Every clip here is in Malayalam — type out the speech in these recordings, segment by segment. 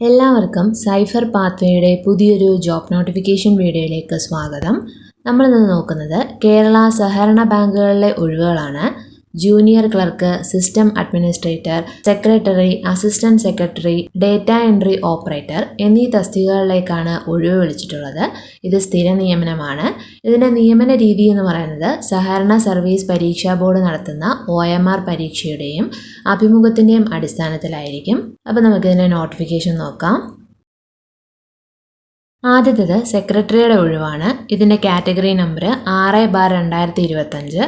എല്ലാവർക്കും സൈഫർ പാത്വേയുടെ പുതിയൊരു ജോബ് നോട്ടിഫിക്കേഷൻ വീഡിയോയിലേക്ക് സ്വാഗതം. നമ്മളിന്ന് നോക്കുന്നത് കേരള സഹകരണ ബാങ്കുകളിലെ ഒഴിവുകളാണ്. Junior clerk system administrator secretary assistant secretary data entry operator എന്നീ തസ്തികകളിലേക്കാണ് ഒഴിവ് വിളിച്ചിട്ടുള്ളത്. ഇത് സ്ഥിര നിയമനമാണ്. ഇതിന്റെ നിയമന രീതി എന്ന് പറയുന്നത് സഹകരണ സർവീസ് പരീക്ഷാ ബോർഡ് നടത്തുന്ന ഒ എം ആർ പരീക്ഷയുടെയും അഭിമുഖത്തിന്റെയും അടിസ്ഥാനത്തിലായിരിക്കും. അപ്പോൾ നമുക്കിതിന്റെ നോട്ടിഫിക്കേഷൻ നോക്കാം. ആദ്യത്തേത് സെക്രട്ടറിയുടെ ഒഴിവാണ്. ഇതിന്റെ കാറ്റഗറി നമ്പർ ആറ് ബാർ രണ്ടായിരത്തി ഇരുപത്തഞ്ച്.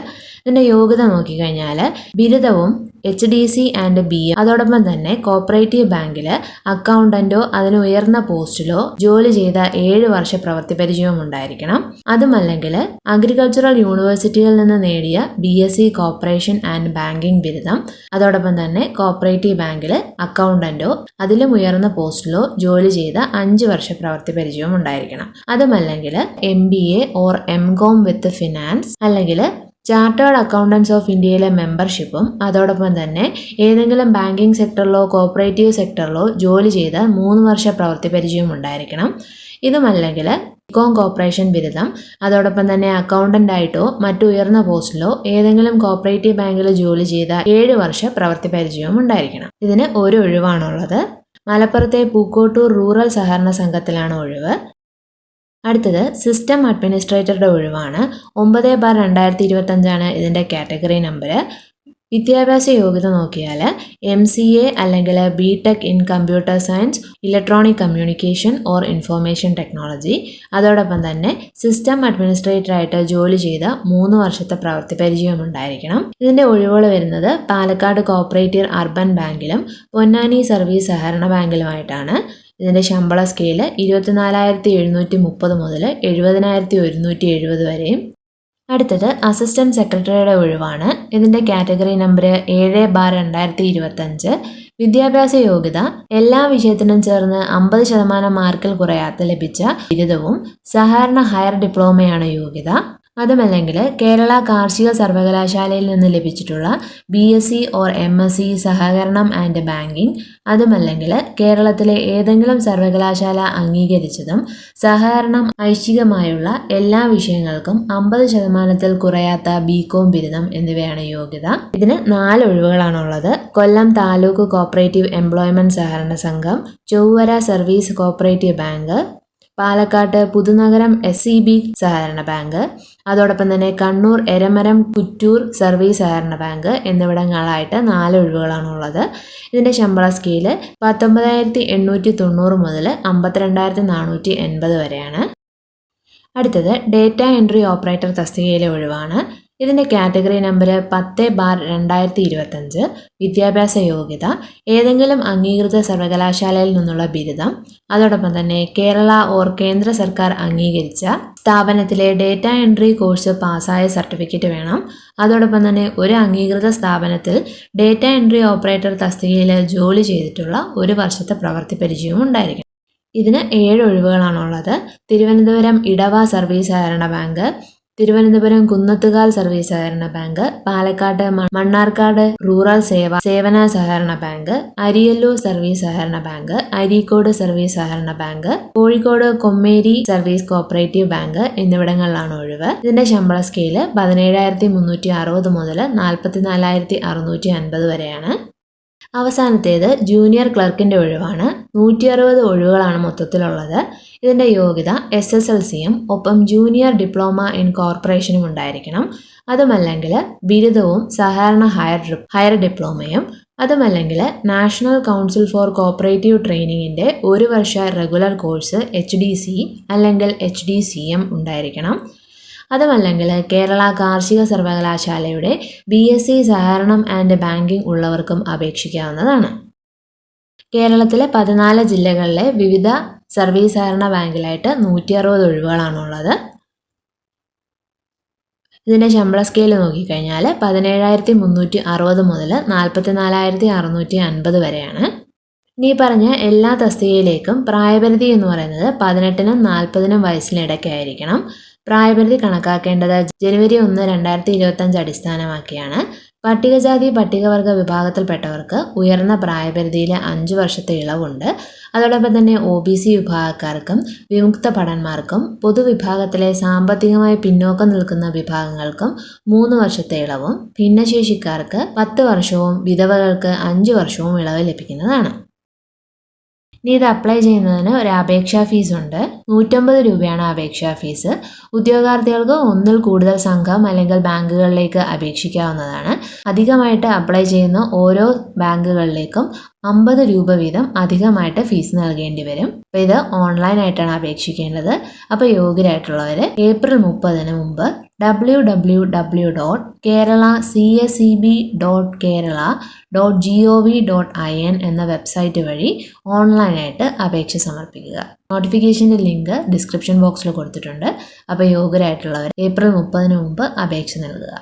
ഇതിന്റെ യോഗ്യത നോക്കിക്കഴിഞ്ഞാൽ ബിരുദവും H D C and B അതോടൊപ്പം തന്നെ കോപ്പറേറ്റീവ് ബാങ്കിൽ അക്കൗണ്ടന്റോ അതിന് ഉയർന്ന പോസ്റ്റിലോ ജോലി ചെയ്ത ഏഴ് വർഷ പ്രവൃത്തി പരിചയവും ഉണ്ടായിരിക്കണം. അതുമല്ലെങ്കിൽ അഗ്രികൾച്ചറൽ യൂണിവേഴ്സിറ്റിയിൽ നിന്ന് നേടിയ B S C cooperation and banking ബിരുദം. അതോടൊപ്പം തന്നെ കോപ്പറേറ്റീവ് ബാങ്കിൽ അക്കൗണ്ടന്റോ അതിലും ഉയർന്ന പോസ്റ്റിലോ ജോലി ചെയ്ത അഞ്ച് വർഷ പ്രവൃത്തി പരിചയവും ഉണ്ടായിരിക്കണം. അതുമല്ലെങ്കിൽ M B A or M Com with finance അല്ലെങ്കിൽ ചാർട്ടേഡ് അക്കൗണ്ടൻസ് ഓഫ് ഇന്ത്യയിലെ മെമ്പർഷിപ്പും അതോടൊപ്പം തന്നെ ഏതെങ്കിലും ബാങ്കിംഗ് സെക്ടറിലോ കോപ്പറേറ്റീവ് സെക്ടറിലോ ജോലി ചെയ്ത മൂന്ന് വർഷ പ്രവൃത്തി പരിചയം ഉണ്ടായിരിക്കണം. ഇതുമല്ലെങ്കിൽ ഇക്കോം കോർപ്പറേഷൻ ബിരുദം അതോടൊപ്പം തന്നെ അക്കൗണ്ടന്റായിട്ടോ മറ്റു ഉയർന്ന പോസ്റ്റിലോ ഏതെങ്കിലും കോപ്പറേറ്റീവ് ബാങ്കിൽ ജോലി ചെയ്ത ഏഴ് വർഷ പ്രവൃത്തി പരിചയവും ഉണ്ടായിരിക്കണം. ഇതിന് ഒരു ഒഴിവാണുള്ളത്. മലപ്പുറത്തെ പൂക്കോട്ടൂർ റൂറൽ സഹകരണ സംഘത്തിലാണ് ഒഴിവ്. അടുത്തത് സിസ്റ്റം അഡ്മിനിസ്ട്രേറ്ററുടെ ഒഴിവാണ്. ഒമ്പത് ബാർ രണ്ടായിരത്തി ഇരുപത്തഞ്ചാണ് ഇതിന്റെ കാറ്റഗറി നമ്പർ വിദ്യാഭ്യാസ യോഗ്യത നോക്കിയാൽ എം സി എ അല്ലെങ്കിൽ B Tech in computer science electronic communication or information technology അതോടൊപ്പം തന്നെ സിസ്റ്റം അഡ്മിനിസ്ട്രേറ്ററായിട്ട് ജോലി ചെയ്ത മൂന്ന് വർഷത്തെ പ്രവൃത്തി പരിചയം ഉണ്ടായിരിക്കണം. ഇതിന്റെ ഒഴിവുകൾ വരുന്നത് പാലക്കാട് കോപ്പറേറ്റീവ് അർബൻ ബാങ്കിലും പൊന്നാനി സർവീസ് സഹകരണ ബാങ്കിലുമായിട്ടാണ് ഇതിന്റെ ശമ്പള സ്കെയിൽ ഇരുപത്തിനാലായിരത്തി എഴുന്നൂറ്റി മുപ്പത് മുതൽ എഴുപതിനായിരത്തി ഒരുന്നൂറ്റി എഴുപത് വരെയും. അടുത്തത് അസിസ്റ്റന്റ് സെക്രട്ടറിയുടെ ഒഴിവാണ്. ഇതിന്റെ കാറ്റഗറി നമ്പർ ഏഴ് ബാർ രണ്ടായിരത്തി ഇരുപത്തഞ്ച് വിദ്യാഭ്യാസ യോഗ്യത എല്ലാ വിഷയത്തിനും ചേർന്ന് അമ്പത് ശതമാനം മാർക്കിൽ കുറയാത്ത ലഭിച്ച ബിരുദവും സഹകരണ ഹയർ ഡിപ്ലോമയാണ് യോഗ്യത. അതുമല്ലെങ്കിൽ കേരള കാർഷിക സർവകലാശാലയിൽ നിന്ന് ലഭിച്ചിട്ടുള്ള B S C or M S C സഹകരണം ആൻഡ് ബാങ്കിങ് അതുമല്ലെങ്കിൽ കേരളത്തിലെ ഏതെങ്കിലും സർവകലാശാല അംഗീകരിച്ചതും സഹകരണം ഐച്ഛികമായുള്ള എല്ലാ വിഷയങ്ങൾക്കും അമ്പത് ശതമാനത്തിൽ കുറയാത്ത ബി കോം ബിരുദം എന്നിവയാണ് യോഗ്യത. ഇതിന് നാല് ഒഴിവുകളാണുള്ളത്. കൊല്ലം താലൂക്ക് കോപ്പറേറ്റീവ് എംപ്ലോയ്മെന്റ് സഹകരണ സംഘം Chowara service cooperative bank Palakkad Puthunagaram S C B സഹകരണ ബാങ്ക് അതോടൊപ്പം തന്നെ കണ്ണൂർ എരമരം കുറ്റൂർ സർവീസ് സഹകരണ ബാങ്ക് എന്നിവിടങ്ങളായിട്ട് നാല് ഒഴിവുകളാണുള്ളത് ഇതിന്റെ ശമ്പള സ്കെയിൽ പത്തൊമ്പതായിരത്തി എണ്ണൂറ്റി തൊണ്ണൂറ് മുതൽ അമ്പത്തിരണ്ടായിരത്തി നാനൂറ്റി എൺപത് വരെയാണ്. അടുത്തത് ഡേറ്റ എൻട്രി ഓപ്പറേറ്റർ തസ്തികയിലെ ഒഴിവാണ്. ഇതിന്റെ കാറ്റഗറി നമ്പർ പത്ത് ബാർ രണ്ടായിരത്തി ഇരുപത്തഞ്ച് വിദ്യാഭ്യാസ യോഗ്യത ഏതെങ്കിലും അംഗീകൃത സർവകലാശാലയിൽ നിന്നുള്ള ബിരുദം അതോടൊപ്പം തന്നെ കേരള ഓർ കേന്ദ്ര സർക്കാർ അംഗീകരിച്ച സ്ഥാപനത്തിലെ ഡേറ്റ എൻട്രി കോഴ്സ് പാസ്സായ സർട്ടിഫിക്കറ്റ് വേണം. അതോടൊപ്പം തന്നെ ഒരു അംഗീകൃത സ്ഥാപനത്തിൽ ഡേറ്റ എൻട്രി ഓപ്പറേറ്റർ തസ്തികയിൽ ജോലി ചെയ്തിട്ടുള്ള ഒരു വർഷത്തെ പ്രവൃത്തി പരിചയവും ഉണ്ടായിരിക്കണം. ഇതിന് ഏഴ് ഒഴിവുകളാണുള്ളത്. തിരുവനന്തപുരം ഇടവ സർവീസ് സഹകരണ ബാങ്ക് തിരുവനന്തപുരം കുന്നത്തുകാൽ സർവീസ് സഹകരണ ബാങ്ക് പാലക്കാട് മണ്ണാർക്കാട് റൂറൽ സേവ സേവന സഹകരണ ബാങ്ക് അരിയല്ലൂർ സർവീസ് സഹകരണ ബാങ്ക് അരീക്കോട് സർവീസ് സഹകരണ bank Kozhikode Kommeri service cooperative bank എന്നിവിടങ്ങളിലാണ് ഒഴിവ്. ഇതിന്റെ ശമ്പള സ്കെയിൽ പതിനേഴായിരത്തി മുന്നൂറ്റി അറുപത് മുതൽ നാൽപ്പത്തിനാലായിരത്തി അറുന്നൂറ്റി അൻപത് വരെയാണ്. അവസാനത്തേത് ജൂനിയർ ക്ലർക്കിന്റെ ഒഴിവാണ്. നൂറ്റി അറുപത് ഒഴിവുകളാണ് മൊത്തത്തിലുള്ളത്. ഇതിന്റെ യോഗ്യത എസ് എസ് എൽ സിയും ഒപ്പം ജൂനിയർ ഡിപ്ലോമ ഇൻ കോർപ്പറേഷനും ഉണ്ടായിരിക്കണം. അതുമല്ലെങ്കിൽ ബിരുദവും സഹകരണ ഹയർ ഹയർ ഡിപ്ലോമയും അതുമല്ലെങ്കിൽ നാഷണൽ കൗൺസിൽ ഫോർ കോപ്പറേറ്റീവ് ട്രെയിനിങ്ങിന്റെ ഒരു വർഷ regular course H D C അല്ലെങ്കിൽ എച്ച് ഡി സി എം ഉണ്ടായിരിക്കണം. അതുമല്ലെങ്കിൽ കേരള കാർഷിക സർവകലാശാലയുടെ ബി എസ് സി സഹകരണം ആൻഡ് ബാങ്കിംഗ് ഉള്ളവർക്കും അപേക്ഷിക്കാവുന്നതാണ്. കേരളത്തിലെ പതിനാല് ജില്ലകളിലെ വിവിധ സർവീസ് സഹകരണ ബാങ്കിലായിട്ട് നൂറ്റി അറുപത് ഒഴിവുകളാണുള്ളത്. ഇതിന്റെ ശമ്പള സ്കെയിൽ നോക്കിക്കഴിഞ്ഞാൽ പതിനേഴായിരത്തി മുന്നൂറ്റി അറുപത് മുതൽ നാൽപ്പത്തി നാലായിരത്തി അറുന്നൂറ്റി അൻപത് വരെയാണ് നീ പറഞ്ഞ എല്ലാ തസ്തികയിലേക്കും പ്രായപരിധി എന്ന് പറയുന്നത് പതിനെട്ടിനും നാൽപ്പതിനും വയസ്സിനിടയ്ക്കായിരിക്കണം. പ്രായപരിധി കണക്കാക്കേണ്ടത് ജനുവരി ഒന്ന് രണ്ടായിരത്തി ഇരുപത്തഞ്ച് അടിസ്ഥാനമാക്കിയാണ്. പട്ടികജാതി പട്ടികവർഗ വിഭാഗത്തിൽപ്പെട്ടവർക്ക് ഉയർന്ന പ്രായപരിധിയിൽ അഞ്ച് വർഷത്തെ ഇളവുണ്ട്. അതോടൊപ്പം തന്നെ ഒ ബി സി വിഭാഗക്കാർക്കും വിമുക്ത ഭടന്മാർക്കും പൊതുവിഭാഗത്തിലെ സാമ്പത്തികമായി പിന്നോക്കം നിൽക്കുന്ന വിഭാഗങ്ങൾക്കും മൂന്ന് വർഷത്തെ ഇളവും. ഭിന്നശേഷിക്കാർക്ക് പത്ത് വർഷവും വിധവകൾക്ക് അഞ്ച് വർഷവും ഇളവ് ലഭിക്കുന്നതാണ്. ഇനി ഇത് അപ്ലൈ ചെയ്യുന്നതിന് ഒരു അപേക്ഷാ ഫീസ് ഉണ്ട്. നൂറ്റമ്പത് രൂപയാണ് അപേക്ഷാ ഫീസ് ഉദ്യോഗാർത്ഥികൾക്ക് ഒന്നിൽ കൂടുതൽ സംഘം അല്ലെങ്കിൽ ബാങ്കുകളിലേക്ക് അപേക്ഷിക്കാവുന്നതാണ്. അധികമായിട്ട് അപ്ലൈ ചെയ്യുന്ന ഓരോ ബാങ്കുകളിലേക്കും അമ്പത് രൂപ വീതം അധികമായിട്ട് ഫീസ് നൽകേണ്ടി വരും. അപ്പോൾ ഇത് ഓൺലൈനായിട്ടാണ് അപേക്ഷിക്കേണ്ടത്. അപ്പോൾ യോഗ്യരായിട്ടുള്ളവർ ഏപ്രിൽ മുപ്പതിന് മുമ്പ് W W W dot Kerala C S C B dot Kerala dot G O V dot I N എന്ന വെബ്സൈറ്റ് വഴി ഓൺലൈനായിട്ട് അപേക്ഷ സമർപ്പിക്കുക. നോട്ടിഫിക്കേഷന്റെ ലിങ്ക് ഡിസ്ക്രിപ്ഷൻ ബോക്സിൽ കൊടുത്തിട്ടുണ്ട്. അപ്പോൾ യോഗ്യരായിട്ടുള്ളവർ ഏപ്രിൽ മുപ്പതിന് മുമ്പ് അപേക്ഷ നൽകുക.